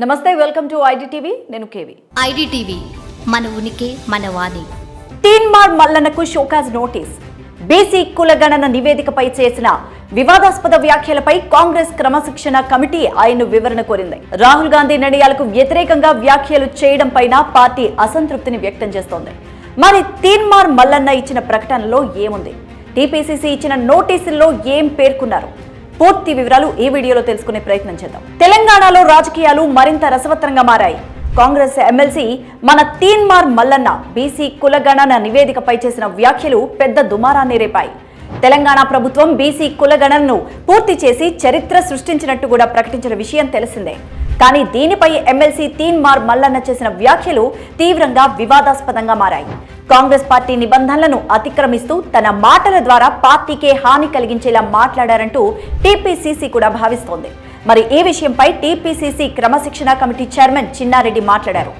నమస్తే welcome to IDTV. నేను KV. IDTV మన ఉనికి మన వాణి. తీన్మార్ మల్లన్నకు షోకాజ్ నోటీస్. బీసీ కులగణన నివేదికపై చేసిన వివాదాస్పద వ్యాఖ్యలపై కాంగ్రెస్ క్రమశిక్షణ కమిటీ ఆయన్ను వివరణ కోరింది. రాహుల్ గాంధీ నిర్ణయాలకు వ్యతిరేకంగా వ్యాఖ్యలు చేయడం పైన పార్టీ అసంతృప్తిని వ్యక్తం చేస్తోంది. మరి తీన్మార్ మల్లన్న ఇచ్చిన ప్రకటనలో ఏముంది? టీపీసీసీ ఇచ్చిన నోటీసుల్లో ఏం పేర్కొన్నారు? పూర్తి వివరాలు ఈ వీడియోలో తెలుసుకునే ప్రయత్నం చేద్దాం. తెలంగాణలో రాజకీయాలు మరింత రసవత్తరంగా మారాయి. కాంగ్రెస్ ఎమ్మెల్సీ మన తీన్మార్ మల్లన్న బీసీ కులగణన నివేదికపై చేసిన వ్యాఖ్యలు పెద్ద దుమారాన్ని రేపాయి. తెలంగాణ ప్రభుత్వం బీసీ కులగణనను పూర్తి చేసి చరిత్ర సృష్టించినట్టు కూడా ప్రకటించిన విషయం తెలిసిందే. కానీ దీనిపై ఎమ్మెల్సీ తీన్మార్ మల్లన్న చేసిన వ్యాఖ్యలు తీవ్రంగా వివాదాస్పదంగా మారాయి. కాంగ్రెస్ పార్టీ నిబంధనలను అతిక్రమిస్తూ తన మాటల ద్వారా పార్టీకే హాని కలిగించేలా మాట్లాడారంటూ టీపీసీసీ కూడా భావిస్తోంది. మరి ఈ విషయంపై టీపీసీసీ క్రమశిక్షణ కమిటీ చైర్మన్ చిన్నారెడ్డి మాట్లాడారు.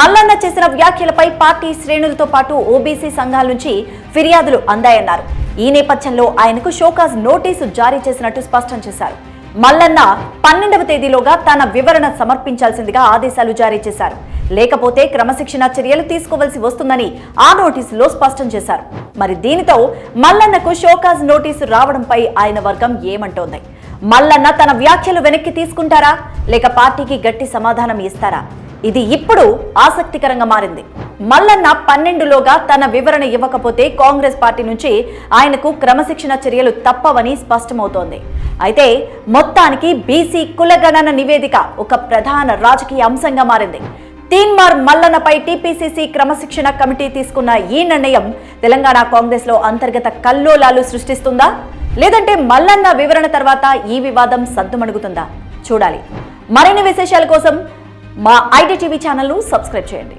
మల్లన్న చేసిన వ్యాఖ్యలపై పార్టీ శ్రేణులతో పాటు ఓబీసీ సంఘాల నుంచి ఫిర్యాదులు అందాయన్నారు. ఈ నేపథ్యంలో ఆయనకు షోకాజ్ నోటీసు జారీ చేసినట్టు స్పష్టం చేశారు. మల్లన్న పన్నెండవ తేదీలోగా తన వివరణ సమర్పించాల్సిందిగా ఆదేశాలు జారీ చేశారు. లేకపోతే క్రమశిక్షణ చర్యలు తీసుకోవాల్సి వస్తుందని ఆ నోటీసులో స్పష్టం చేశారు. మరి దీనితో మల్లన్నకు షోకాజ్ నోటీసు రావడంపై ఆయన వర్గం ఏమంటోంది? మల్లన్న తన వ్యాఖ్యలు వెనక్కి తీసుకుంటారా? లేక పార్టీకి గట్టి సమాధానం ఇస్తారా? ఇది ఇప్పుడు ఆసక్తికరంగా మారింది. మల్లన్న పన్నెండులోగా తన వివరణ ఇవ్వకపోతే కాంగ్రెస్ పార్టీ నుంచి ఆయనకు క్రమశిక్షణ చర్యలు తప్పవని స్పష్టమవుతోంది. అయితే మొత్తానికి బీసీ కులగణన నివేదిక ఒక ప్రధాన రాజకీయ అంశంగా మారింది. తీన్మార్ మల్లన్నపై టీపీసీసీ క్రమశిక్షణ కమిటీ తీసుకున్న ఈ నిర్ణయం తెలంగాణ కాంగ్రెస్లో అంతర్గత కల్లోలాలు సృష్టిస్తుందా? లేదంటే మల్లన్న వివరణ తర్వాత ఈ వివాదం సద్దుమణుగుతుందా? చూడాలి. మరిన్ని విశేషాల కోసం మా ఐటీ టీవీ ఛానల్ను సబ్స్క్రైబ్ చేయండి.